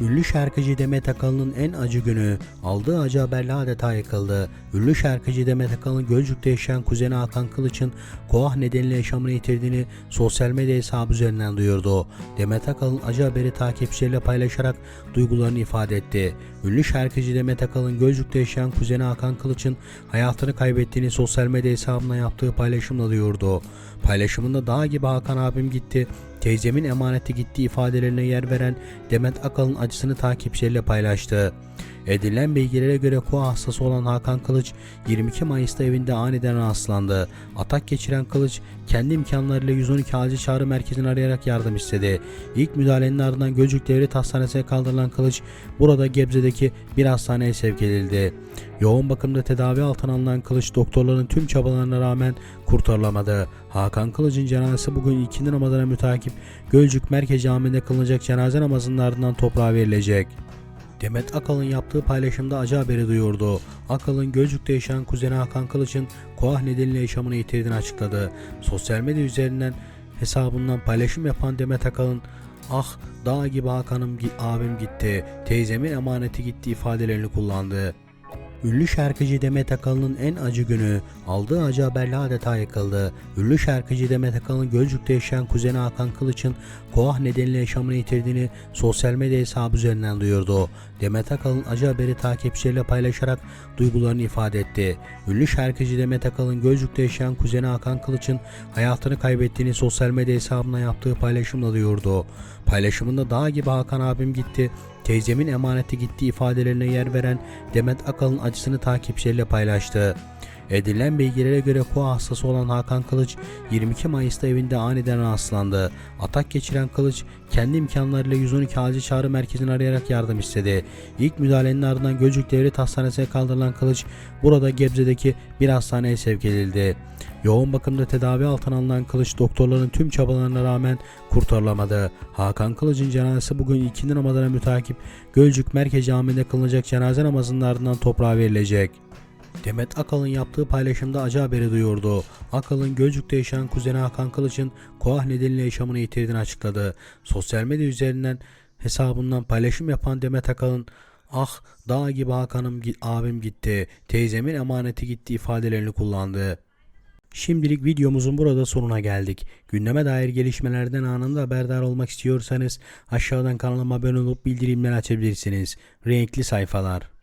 Ünlü şarkıcı Demet Akalın'ın en acı günü aldığı acı haberle adeta yıkıldı. Ünlü şarkıcı Demet Akalın Gölcük'te yaşayan kuzeni Hakan Kılıç'ın koah nedeniyle yaşamını yitirdiğini sosyal medya hesabı üzerinden duyurdu. Demet Akalın acı haberi takipçileriyle paylaşarak duygularını ifade etti. Ünlü şarkıcı Demet Akalın Gölcük'te yaşayan kuzeni Hakan Kılıç'ın hayatını kaybettiğini sosyal medya hesabına yaptığı paylaşımla duyurdu. Paylaşımında dağ gibi Hakan abim gitti, teyzemin emaneti gitti ifadelerine yer veren Demet Akalın acısını takipçileriyle paylaştı. Edilen bilgilere göre koa hastası olan Hakan Kılıç 22 Mayıs'ta evinde aniden rastlandı. Atak geçiren Kılıç kendi imkanlarıyla 112 acil çağrı merkezini arayarak yardım istedi. İlk müdahalenin ardından Gölcük Devlet Hastanesi'ne kaldırılan Kılıç burada Gebze'deki bir hastaneye sevk edildi. Yoğun bakımda tedavi altına alınan Kılıç doktorların tüm çabalarına rağmen kurtarılamadı. Hakan Kılıç'ın cenazesi bugün ikindi namazına mütakip Gölcük Merkez Camii'nde kılınacak cenaze namazının ardından toprağa verilecek. Demet Akalın yaptığı paylaşımda acı haberi duyurdu. Akalın Gölcük'te yaşayan kuzeni Hakan Kılıç'ın koah nedeniyle yaşamını yitirdiğini açıkladı. Sosyal medya üzerinden hesabından paylaşım yapan Demet Akalın Ah dağ gibi Hakan'ım abim gitti, teyzemin emaneti gitti ifadelerini kullandı. Ünlü şarkıcı Demet Akalın'ın en acı günü aldığı acı haberle adeta yıkıldı. Ünlü şarkıcı Demet Akalın Gölcük'te yaşayan kuzeni Hakan Kılıç'ın koah nedeniyle yaşamını yitirdiğini sosyal medya hesabı üzerinden duyurdu. Demet Akalın acı haberi takipçileriyle paylaşarak duygularını ifade etti. Ünlü şarkıcı Demet Akalın Gölcük'te yaşayan kuzeni Hakan Kılıç'ın hayatını kaybettiğini sosyal medya hesabına yaptığı paylaşımla duyurdu. Paylaşımında dağ gibi Hakan abim gitti, teyzemin emaneti gitti ifadelerine yer veren Demet Akalın acısını takipçileriyle paylaştı. Edilen bilgilere göre koa hastası olan Hakan Kılıç 22 Mayıs'ta evinde aniden rastlandı. Atak geçiren Kılıç kendi imkanlarıyla 112 acil çağrı merkezini arayarak yardım istedi. İlk müdahalenin ardından Gölcük Devlet Hastanesi'ne kaldırılan Kılıç burada Gebze'deki bir hastaneye sevk edildi. Yoğun bakımda tedavi altına alınan Kılıç doktorların tüm çabalarına rağmen kurtarılamadı. Hakan Kılıç'ın cenazesi bugün ikindi namazına mütakip Gölcük Merkez Camii'nde kılınacak cenaze namazının ardından toprağa verilecek. Demet Akalın yaptığı paylaşımda acı haberi duyurdu. Akalın Gölcük'te yaşayan kuzeni Hakan Kılıç'ın koah nedeniyle yaşamını yitirdiğini açıkladı. Sosyal medya üzerinden hesabından paylaşım yapan Demet Akalın Ah dağ gibi Hakan'ım abim gitti, teyzemin emaneti gitti ifadelerini kullandı. Şimdilik videomuzun burada sonuna geldik. Gündeme dair gelişmelerden anında haberdar olmak istiyorsanız aşağıdan kanalıma abone olup bildirimleri açabilirsiniz. Renkli sayfalar.